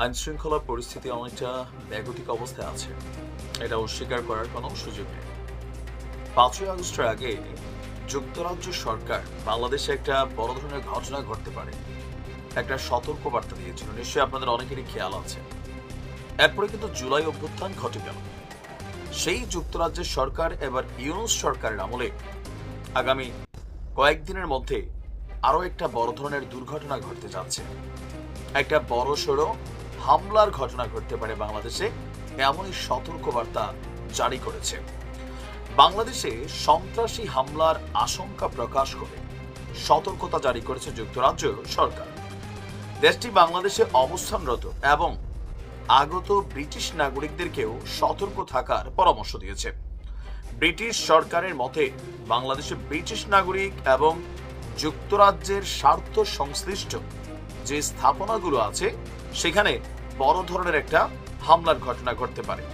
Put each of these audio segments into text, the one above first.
আইন শৃঙ্খলা পরিস্থিতি অনেকটা ব্যাগতিক অবস্থায় আছে। এটা অস্বীকার করার কোনো সুযোগ নেই। পাঁচই আগস্টের আগে যুক্তরাজ্য সরকার বাংলাদেশে একটা বড় ধরনের ঘটনা ঘটতে পারে। একটা সতর্ক বার্তা দিয়েছিল। নিশ্চয়ই আপনাদের অনেকেরই খেয়াল আছে। এরপরে কিন্তু জুলাই অভ্যুত্থান ঘটে গেল। সেই যুক্তরাজ্যের সরকার, এবার ইউনুস সরকারের আমলে আগামী কয়েকদিনের মধ্যে আরও একটা বড় ধরনের দুর্ঘটনা ঘটতে যাচ্ছে। একটা বড় সড়ো হামলার ঘটনা ঘটতে পারে বাংলাদেশে, এমনই সতর্কবার্তা জারি করেছে। বাংলাদেশে সন্ত্রাসী হামলার আশঙ্কা প্রকাশ করে সতর্কতা জারি করেছে যুক্তরাজ্য সরকার। দেশটি বাংলাদেশে অবস্থানরত এবং আগত ব্রিটিশ নাগরিকদেরকেও সতর্ক থাকার পরামর্শ দিয়েছে। ব্রিটিশ সরকারের মতে, বাংলাদেশে ব্রিটিশ নাগরিক এবং যুক্তরাজ্যের স্বার্থ সংশ্লিষ্ট যে স্থাপনাগুলো আছে, সেখানে বড় ধরনের একটা হামলার ঘটনা ঘটতে পারে।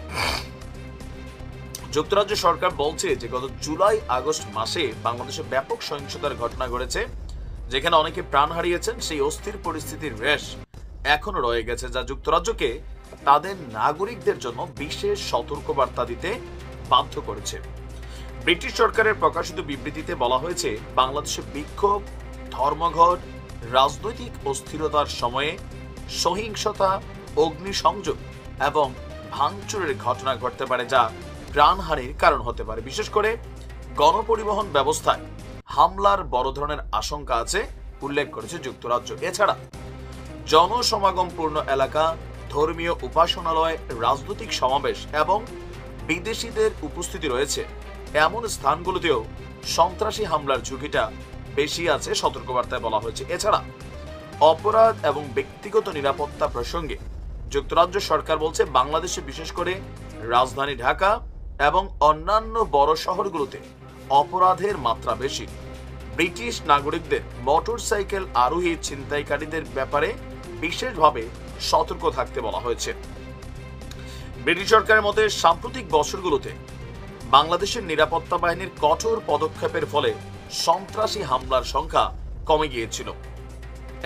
যুক্তরাজ্য সরকার বলছে যে, গত জুলাই আগস্ট মাসে বাংলাদেশে ব্যাপক সহিংসতার ঘটনা ঘটেছে, যেখানে অনেকে প্রাণ হারিয়েছেন, সেই অস্থির পরিস্থিতির রেশ এখনও রয়ে গেছে, যা যুক্তরাজ্যকে তাদের নাগরিকদের জন্য বিশেষ সতর্কবার্তা দিতে বাধ্য করেছে। ব্রিটিশ সরকারের প্রকাশিত বিবৃতিতে বলা হয়েছে, বাংলাদেশে বিক্ষোভ, ধর্মঘট, রাজনৈতিক অস্থিরতার সময়ে সহিংসতা অগ্নিসংযোগ এবং ভাঙচুরের ঘটনা ঘটতে পারে যা প্রাণহানির কারণ হতে পারে। বিশেষ করে গণপরিবহন ব্যবস্থায় হামলার বড় ধরনের আশঙ্কা আছে, উল্লেখ করেছে যুক্তরাজ্য। এছাড়া জনসমাগমপূর্ণ এলাকা, ধর্মীয় উপাসনালয়, রাজনৈতিক সমাবেশ এবং বিদেশিদের উপস্থিতি রয়েছে। এমন স্থানগুলোতেও সন্ত্রাসী হামলার ঝুঁকিটা বেশি আছে, সতর্কবার্তায় বলা হয়েছে। এছাড়া অপরাধ এবং ব্যক্তিগত নিরাপত্তা প্রসঙ্গে যুক্তরাজ্য সরকার বলছে বাংলাদেশে বিশেষ করে রাজধানী ঢাকা এবং অন্যান্য বড় শহরগুলোতে অপরাধের মাত্রা বেশি। ব্রিটিশ নাগরিকদের মোটর সাইকেল আরোহী ছিনতাইকারীদের ব্যাপারে বিশেষভাবে সতর্ক থাকতে বলা হয়েছে। ব্রিটিশ সরকারের মতে সাম্প্রতিক বছরগুলোতে বাংলাদেশের নিরাপত্তা বাহিনীর কঠোর পদক্ষেপের ফলে সন্ত্রাসী হামলার সংখ্যা কমে গিয়েছিল।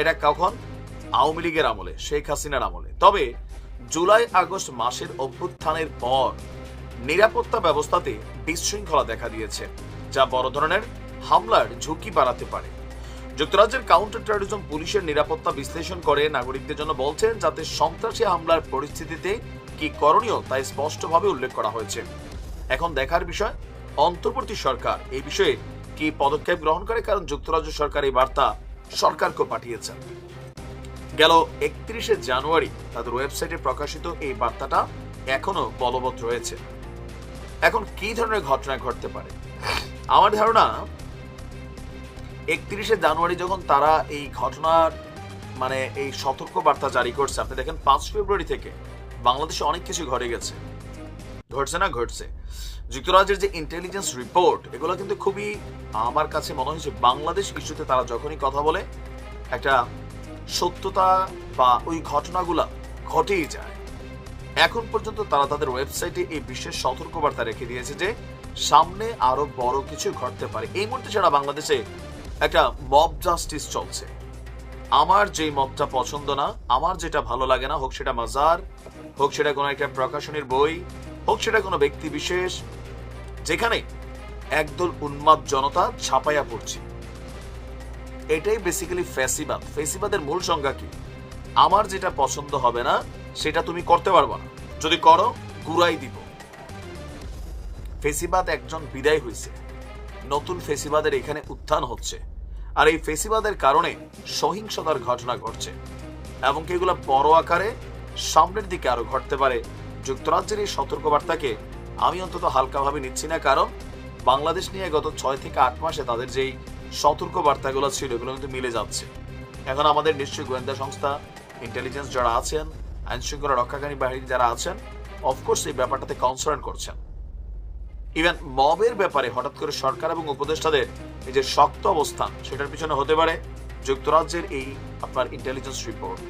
এটা কখন? আওয়ামী লীগের আমলে, শেখ হাসিনার আমলে। তবে জুলাই আগস্ট মাসের অভ্যুত্থানের পর নিরাপত্তা ব্যবস্থাতে বিশৃঙ্খলা দেখা দিয়েছে, যা বড় ধরনের হামলার ঝুঁকি বাড়াতে পারে। যুক্তরাজ্যের কাউন্টার টেরোরিজম পুলিশের নিরাপত্তা বিশ্লেষণ করে নাগরিকদের জন্য বলছেন, যাতে সন্ত্রাসী হামলার পরিস্থিতিতে কি করণীয় তাই স্পষ্টভাবে উল্লেখ করা হয়েছে। এখন দেখার বিষয়, অন্তর্বর্তী সরকার এই বিষয়ে কি পদক্ষেপ গ্রহণ করে? কারণ যুক্তরাজ্য সরকার এই বার্তা সরকারকে পাঠিয়েছেন গেল একত্রিশে জানুয়ারি তাদের ওয়েবসাইটে প্রকাশিত এই বার্তাটা এখনও বলবৎ রয়েছে। এখন কি ধরনের ঘটনা ঘটতে পারে? আমার ধারণা, একত্রিশে জানুয়ারি যখন তারা এই ঘটনার মানে এই সতর্ক বার্তা জারি করছে, আপনি দেখেন পাঁচ ফেব্রুয়ারি থেকে বাংলাদেশে অনেক কিছু ঘটে গেছে। ঘটছে না ঘটছে। যুক্তরাজ্যের যে ইন্টেলিজেন্স রিপোর্ট এগুলো কিন্তু খুবই আমার কাছে মনে হয়েছে বাংলাদেশ ইস্যুতে তারা যখনই কথা বলে, একটা সত্যতা বা ওই ঘটনাগুলা ঘটেই যায়। এখন পর্যন্ত তারা তাদের ওয়েবসাইটে এই বিশেষ সতর্কবার্তা রেখে দিয়েছে যে, সামনে আরও বড় কিছু ঘটতে পারে। এই মুহূর্তে ছাড়া বাংলাদেশে একটা মব জাস্টিস চলছে, আমার যেই মতটা পছন্দ না, আমার যেটা ভালো লাগে না, হোক সেটা মাজার, হোক সেটা কোনো একটা প্রকাশনীর বই, হোক সেটা কোনো ব্যক্তি বিশেষ, যেখানে একদল উন্মাদ জনতা ছাপাইয়া পড়ছে। এটাই বেসিক্যালি ফেসিবাদ ফেসিবাদের মূল সংজ্ঞা কি? আমার যেটা পছন্দ হবে না, সেটা তুমি করতে পারবে না। যদি করো গুড়াই দিব। ফেসিবাদ একজন বিদায় হয়েছে। নতুন ফেসিবাদের এখানে উত্থান হচ্ছে। আর এই ফেসিবাদের কারণে সহিংসতার ঘটনা ঘটছে। এবং কি এগুলো বড় আকারে সামনের দিকে আরও ঘটতে পারে। যুক্তরাজ্যের এই সতর্কবার্তাকে আমি অন্তত হালকাভাবে নিচ্ছি না। কারণ বাংলাদেশ নিয়ে গত ছয় থেকে আট মাসে তাদের যেই সতর্ক বার্তাগুলো ছিল, এগুলো কিন্তু মিলে যাচ্ছে। এখন আমাদের নিশ্চয়ই গোয়েন্দা সংস্থা ইন্টেলিজেন্স যারা আছেন আইন শৃঙ্খলা রক্ষাকারী বাহিনী যারা আছেন অফকোর্স এই ব্যাপারটাতে কনসার্ন করছেন। ইভেন মবের ব্যাপারে হঠাৎ করে সরকার এবং উপদেষ্টাদের এই যে শক্ত অবস্থান, সেটার পিছনে হতে পারে যুক্তরাজ্যের এই আপনার ইন্টেলিজেন্স রিপোর্ট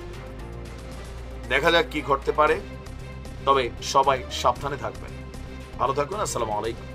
দেখা যাক কি ঘটতে পারে, তবে সবাই সাবধানে থাকবেন। ভালো থাকবেন আসসালামু আলাইকুম।